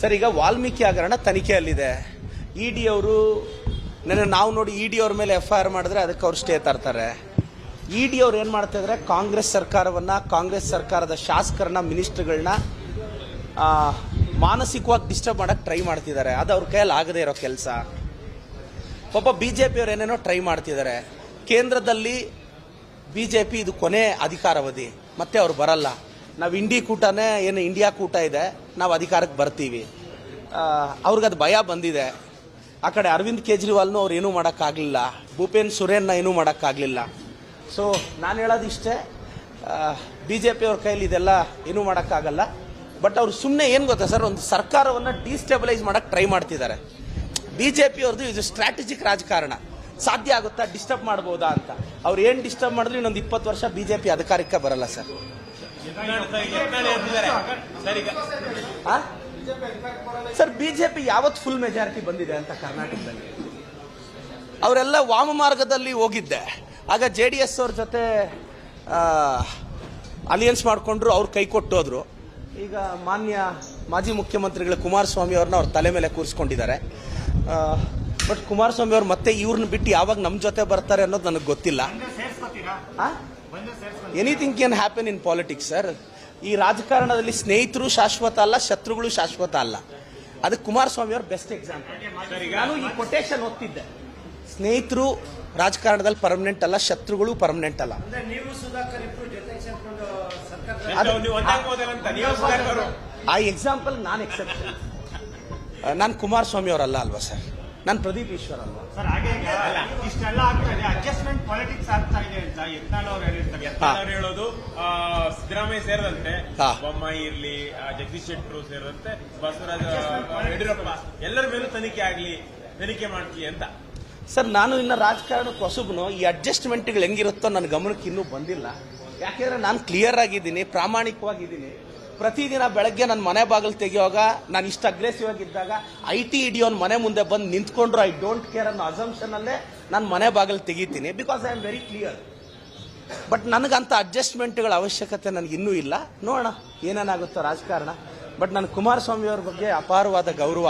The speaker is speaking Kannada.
ಸರ್, ಈಗ ವಾಲ್ಮೀಕಿ ಹಗರಣ ತನಿಖೆಯಲ್ಲಿದೆ. ಇ ಡಿ ಅವರು ನನ್ನ ನಾವು ನೋಡಿ ಇ ಡಿ ಅವ್ರ ಮೇಲೆ ಎಫ್ ಐ ಆರ್ ಮಾಡಿದ್ರೆ ಅದಕ್ಕೆ ಅವ್ರು ಸ್ಟೇ ತರ್ತಾರೆ. ಇ ಡಿ ಅವ್ರು ಏನು ಮಾಡ್ತಾ ಇದ್ದಾರೆ ಕಾಂಗ್ರೆಸ್ ಸರ್ಕಾರವನ್ನು, ಕಾಂಗ್ರೆಸ್ ಸರ್ಕಾರದ ಶಾಸಕರನ್ನ, ಮಿನಿಸ್ಟ್ರ್ಗಳನ್ನ ಮಾನಸಿಕವಾಗಿ ಡಿಸ್ಟರ್ಬ್ ಮಾಡೋಕ್ಕೆ ಟ್ರೈ ಮಾಡ್ತಿದ್ದಾರೆ. ಅದು ಅವ್ರ ಕೈಯಲ್ಲಿ ಆಗದೇ ಇರೋ ಕೆಲಸ. ಒಬ್ಬ ಬಿ ಜೆ ಪಿಯವ್ರು ಏನೇನೋ ಟ್ರೈ ಮಾಡ್ತಿದ್ದಾರೆ. ಕೇಂದ್ರದಲ್ಲಿ ಬಿ ಜೆ ಪಿ ಇದು ಕೊನೆ ಅಧಿಕಾರಾವಧಿ, ಮತ್ತೆ ಅವ್ರು ಬರಲ್ಲ. ನಾವು ಇಂಡಿ ಕೂಟನೇ ಏನು ಇಂಡಿಯಾ ಕೂಟ ಇದೆ, ನಾವು ಅಧಿಕಾರಕ್ಕೆ ಬರ್ತೀವಿ. ಅವ್ರಿಗದು ಭಯ ಬಂದಿದೆ. ಆ ಕಡೆ ಅರವಿಂದ್ ಕೇಜ್ರಿವಾಲ್ನು ಅವ್ರು ಏನೂ ಮಾಡೋಕ್ಕಾಗಲಿಲ್ಲ. ಭೂಪೇನ್ ಸುರೇನ್ನ ಏನೂ ಮಾಡೋಕ್ಕಾಗಲಿಲ್ಲ. ಸೊ ನಾನು ಹೇಳೋದಿಷ್ಟೇ ಬಿ ಜೆ ಪಿ ಅವ್ರ ಕೈಲಿ ಇದೆಲ್ಲ ಏನೂ ಮಾಡೋಕ್ಕಾಗಲ್ಲ. ಬಟ್ ಅವ್ರು ಸುಮ್ಮನೆ ಏನು ಗೊತ್ತಾ ಸರ್, ಒಂದು ಸರ್ಕಾರವನ್ನು ಡಿಸ್ಟೆಬಲೈಸ್ ಮಾಡೋಕ್ಕೆ ಟ್ರೈ ಮಾಡ್ತಿದ್ದಾರೆ. ಬಿ ಜೆ ಪಿಯವ್ರದ್ದು ಇದು ಸ್ಟ್ರಾಟಜಿಕ್ ರಾಜಕಾರಣ. ಸಾಧ್ಯ ಆಗುತ್ತಾ ಡಿಸ್ಟರ್ಬ್ ಮಾಡ್ಬೋದಾ ಅಂತ. ಅವ್ರು ಏನು ಡಿಸ್ಟರ್ಬ್ ಮಾಡಿದ್ರು ಇನ್ನೊಂದು ಇಪ್ಪತ್ತು ವರ್ಷ ಬಿ ಜೆ ಪಿ ಅಧಿಕಾರಕ್ಕೆ ಬರಲ್ಲ ಸರ್? ಸರ್ ಬಿಜೆಪಿ ಯಾವತ್ತು ಫುಲ್ ಮೆಜಾರಿಟಿ ಬಂದಿದೆ ಅಂತ ಕರ್ನಾಟಕದಲ್ಲಿ ಅವರೆಲ್ಲ ವಾಮ ಮಾರ್ಗದಲ್ಲಿ ಹೋಗಿದ್ದೆ ಆಗ ಜೆ ಡಿ ಎಸ್ ಅವ್ರ ಜೊತೆ ಅಲಿಯನ್ಸ್ ಮಾಡಿಕೊಂಡ್ರು ಅವ್ರು ಕೈ ಕೊಟ್ಟೋದ್ರು ಈಗ ಮಾನ್ಯ ಮಾಜಿ ಮುಖ್ಯಮಂತ್ರಿಗಳು ಕುಮಾರಸ್ವಾಮಿ ಅವ್ರನ್ನ ಅವ್ರ ತಲೆ ಮೇಲೆ ಕೂರಿಸ್ಕೊಂಡಿದ್ದಾರೆ ಬಟ್ ಕುಮಾರಸ್ವಾಮಿ ಅವ್ರು ಮತ್ತೆ ಇವ್ರನ್ನ ಬಿಟ್ಟು ಯಾವಾಗ ನಮ್ಮ ಜೊತೆ ಬರ್ತಾರೆ ಅನ್ನೋದು ನನಗೆ ಗೊತ್ತಿಲ್ಲ anything can happen in politics sir ಈ ರಾಜಕಾರಣದಲ್ಲಿ ಸ್ನೇಹಿತರು ಶಾಶ್ವತ ಅಲ್ಲ ಶತ್ರುಗಳು ಶಾಶ್ವತ ಅಲ್ಲ. ಅದಕ್ಕೆ ಕುಮಾರಸ್ವಾಮಿ ಅವರು ಬೆಸ್ಟ್ ಎಕ್ಸಾಂಪಲ್ ನಾನು ಈ ಕೊಟೇಶನ್ ಓದ್ತಿದ್ದೆ. ಸ್ನೇಹಿತರು ರಾಜಕಾರಣದಲ್ಲಿ ಪರ್ಮನೆಂಟ್ ಅಲ್ಲ ಶತ್ರುಗಳು ಪರ್ಮನೆಂಟ್ ಅಲ್ಲ. ಆ ಎಕ್ಸಾಂಪಲ್ ನಾನು ಎಕ್ಸೆಪ್ಟ್ ನಾನು ಕುಮಾರಸ್ವಾಮಿ ಅವರಲ್ಲ ಅಲ್ವಾ ಸರ್ ನಾನು ಪ್ರದೀಪ್ ಈಶ್ವರ್ ಅಲ್ವಾ? ಸರ್ ಹಾಗೆ ಈಗ ಇಷ್ಟೆಲ್ಲ ಆಗ್ತಾ ಇದೆ ಅಡ್ಜಸ್ಟ್ಮೆಂಟ್ ಪಾಲಿಟಿಕ್ಸ್ ಆಗ್ತಾ ಇದೆ ಅಂತ ಯತ್ನಾಳ್ ಅವ್ರು ಹೇಳಿರ್ತಾರೆ. ಅವ್ರು ಹೇಳೋದು ಆ, ಸಿದ್ದರಾಮಯ್ಯ ಸೇರಿದಂತೆ ಹಾ. ಬೊಮ್ಮಾಯಿ ಇರ್ಲಿ ಆ, ಜಗದೀಶ್ ಶೆಟ್ಟರು ಸೇರಿದಂತೆ ಬಸವರಾಜ ಯಡಿಯೂರಪ್ಪ ಎಲ್ಲರ ಮೇಲೂ ತನಿಖೆ ಆಗ್ಲಿ ತನಿಖೆ ಮಾಡ್ತೀವಿ ಅಂತ. ಸರ್ ನಾನು ಇನ್ನ ರಾಜಕಾರಣಕ್ಕೆ ಹೊಸಬ್ನು ಈ ಅಡ್ಜಸ್ಟ್ಮೆಂಟ್ಗಳು ಹೆಂಗಿರುತ್ತೋ ನನ್ನ ಗಮನಕ್ಕೆ ಇನ್ನೂ ಬಂದಿಲ್ಲ. ಯಾಕೆಂದ್ರೆ ನಾನು ಕ್ಲಿಯರ್ ಆಗಿದ್ದೀನಿ ಪ್ರಾಮಾಣಿಕವಾಗಿದ್ದೀನಿ. ಪ್ರತಿದಿನ ಬೆಳಗ್ಗೆ ನನ್ನ ಮನೆ ಬಾಗಿಲು ತೆಗೆಯುವಾಗ ನಾನು ಇಷ್ಟು ಅಗ್ರೆಸಿವ್ ಆಗಿದ್ದಾಗ ಐ ಟಿ ಇಡಿಯೋನ್ ಮನೆ ಮುಂದೆ ಬಂದು ನಿಂತ್ಕೊಂಡ್ರು ಐ ಡೋಂಟ್ ಕೇರ್ ಅನ್ನೋ ಅಸಂಪ್ಷನ್ ಅಲ್ಲೇ ನಾನು ಮನೆ ಬಾಗಿಲು ತೆಗಿತೀನಿ. Because I am very clear but ನನಗಂತ ಅಡ್ಜಸ್ಟ್ಮೆಂಟ್ಗಳ ಅವಶ್ಯಕತೆ ನನಗೆ ಇನ್ನೂ ಇಲ್ಲ. ನೋಡೋಣ, ಏನೇನಾಗುತ್ತೋ ರಾಜಕಾರಣ. ಬಟ್ ನನ್ನ ಕುಮಾರಸ್ವಾಮಿ ಅವ್ರ ಬಗ್ಗೆ ಅಪಾರವಾದ ಗೌರವ.